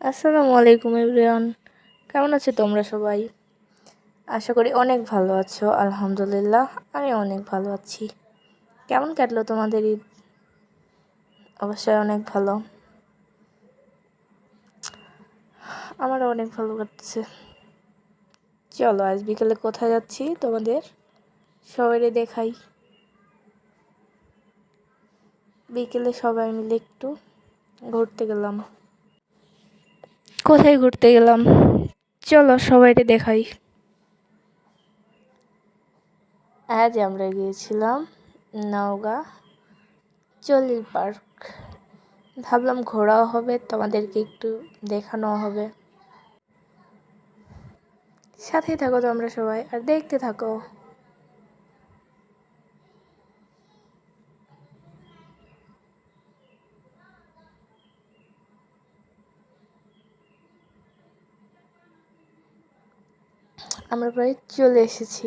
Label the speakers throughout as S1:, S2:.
S1: আসসালামু আলাইকুম এভরিওয়ান। কেমন আছো তোমরা সবাই? আশা করি অনেক ভালো আছো, আলহামদুলিল্লাহ আমি অনেক ভালো আছি। কেমন কাটলো তোমাদের ঈদ? অবশ্যই অনেক ভালো। আমারও অনেক ভালো কাটছে। চলো, আজ বিকেলে কোথায় যাচ্ছি তোমাদের? সবাই দেখাই। বিকেলে সবাই মিলে একটু ঘুরতে গেলাম। কোথায় ঘুরতে গেলাম? চলো সবাইকে দেখাই। আজ আমরা গিয়েছিলাম নওগাঁ চলিল পার্ক। ভাবলাম ঘোরাও হবে, তোমাদেরকে একটু দেখানো হবে। সাথেই থাকো তোমরা সবাই, আর দেখতে থাকো। আমরা প্রায় চলে এসেছি।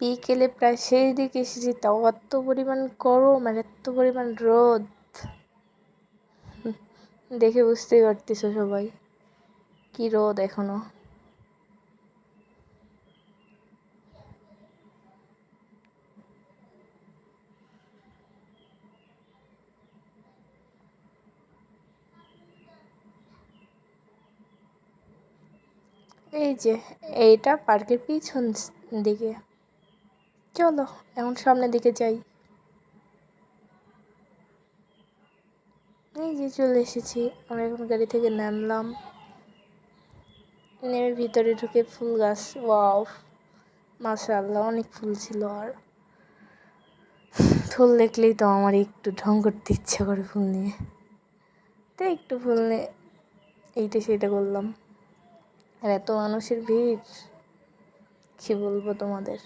S1: বিকেলে প্রায় শেষ দিকে এসেছি, তাও এত পরিমাণ গরম আর এত পরিমাণ রোদ। দেখে বুঝতেই পারতেছো সবাই, কি রোদ এখনও। এই যে, এইটা পার্কের পিছন দিকে। চলো, এখন সামনের দিকে যাই। এই যে চলে এসেছি, আমরা এখন গাড়ি থেকে নামলাম। নেমে ভিতরে ঢুকে ফুল গাছ, ওয়াও। মাশাআল্লাহ, অনেক ফুল ছিল আর। ফুল দেখলেই তো আমার একটু ঢং করতে ইচ্ছা করে ফুল নিয়ে। তাই একটু ফুল নিয়ে এইটা সেটা করলাম। আর এত মানুষের ভিড়, কী বলব তোমাদের?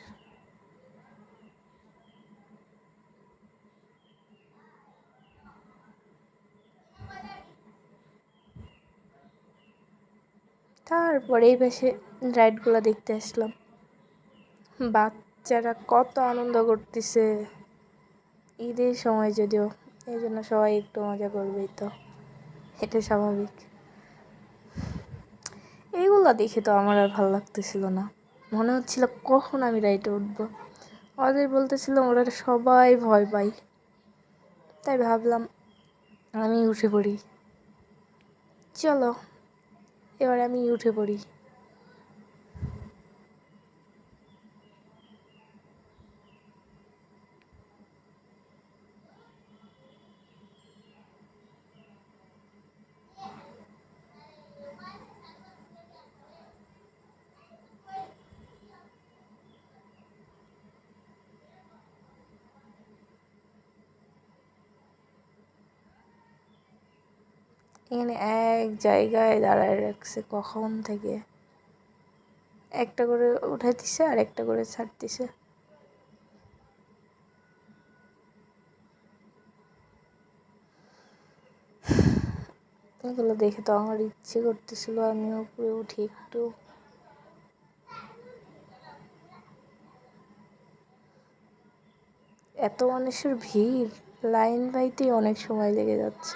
S1: তারপরে এই পাশে রাইডগুলো দেখতে আসলাম। বাচ্চারা কত আনন্দ করতেছে। ঈদের সময় যদিও, এই জন্য সবাই একটু মজা করবেই তো। এটা স্বাভাবিক। এইগুলো দেখে তো আমার আর ভালো লাগতেছিল না। মনে হচ্ছিল কখন আমি রাইটে উঠবো। ওদের বলতেছিল, ওরা সবাই ভয় পাই তাই ভাবলাম আমি উঠে পড়ি। চলো, এবার আমি উঠে পড়ি। এখানে এক জায়গায় দাঁড়ায় রাখছে কখন থেকে? একটা করে উঠাইতেছে আর একটা করে ছাড়তেছে এগুলো দেখে তো আমার ইচ্ছে করতেছিল আমিও উপরে উঠি একটু। এত মানুষের ভিড়, লাইন পাইতেই অনেক সময় লেগে যাচ্ছে।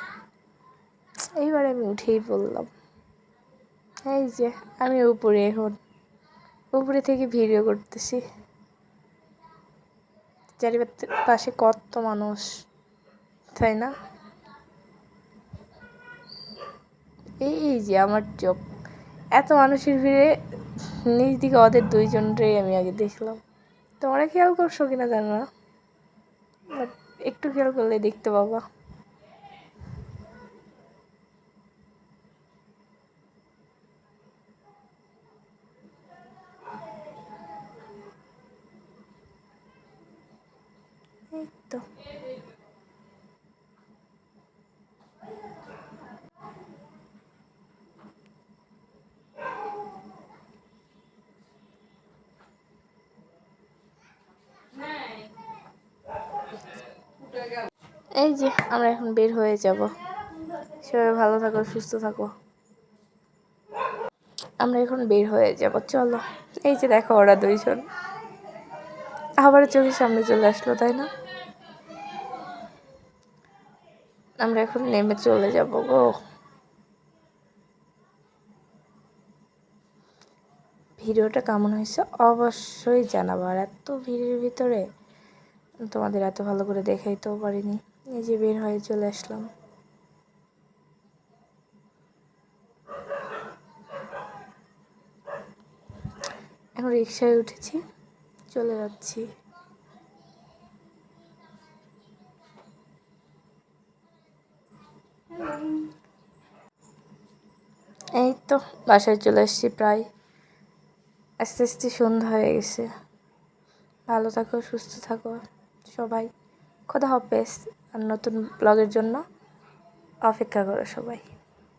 S1: এইবার আমি উঠেই পড়লাম এই যে, আমি উপরে এখন। উপরে থেকে ভিডিও করতেছি। পাশে কত মানুষ, তাই না? এই এই যে আমার চোখ এত মানুষের ভিড়ে নিজ দিকে ওদের দুইজনটাই আমি আগে দেখলাম। তোমরা খেয়াল করছ কিনা জানো না বাট একটু খেয়াল করলে দেখতে পাবা এই তো। এই যে, আমরা এখন বের হয়ে যাব। সবাই ভালো থাকো, সুস্থ থাকো। আমরা এখন বের হয়ে যাব, চলো। এই যে দেখো ওরা দুইজন। আবার চোখের সামনে চলে আসলো, তাই না? আমরা এখন নেমে চলে যাব গো। ভিডিওটা কেমন হয়েছে অবশ্যই জানাব। আর এত ভিড়ের ভিতরে তোমাদের এত ভালো করে দেখাইতেও পারিনি। এই যে বের হয়ে চলে আসলাম। এখন রিক্সায় উঠেছি, চলে যাচ্ছি। তো বাসায় চলে এসেছি প্রায়। আস্তে আস্তে সন্ধ্যা হয়ে গেছে। ভালো থাকো, সুস্থ থাকো সবাই। খোদা হাফেজ। আর নতুন ব্লগের জন্য অপেক্ষা করো সবাই।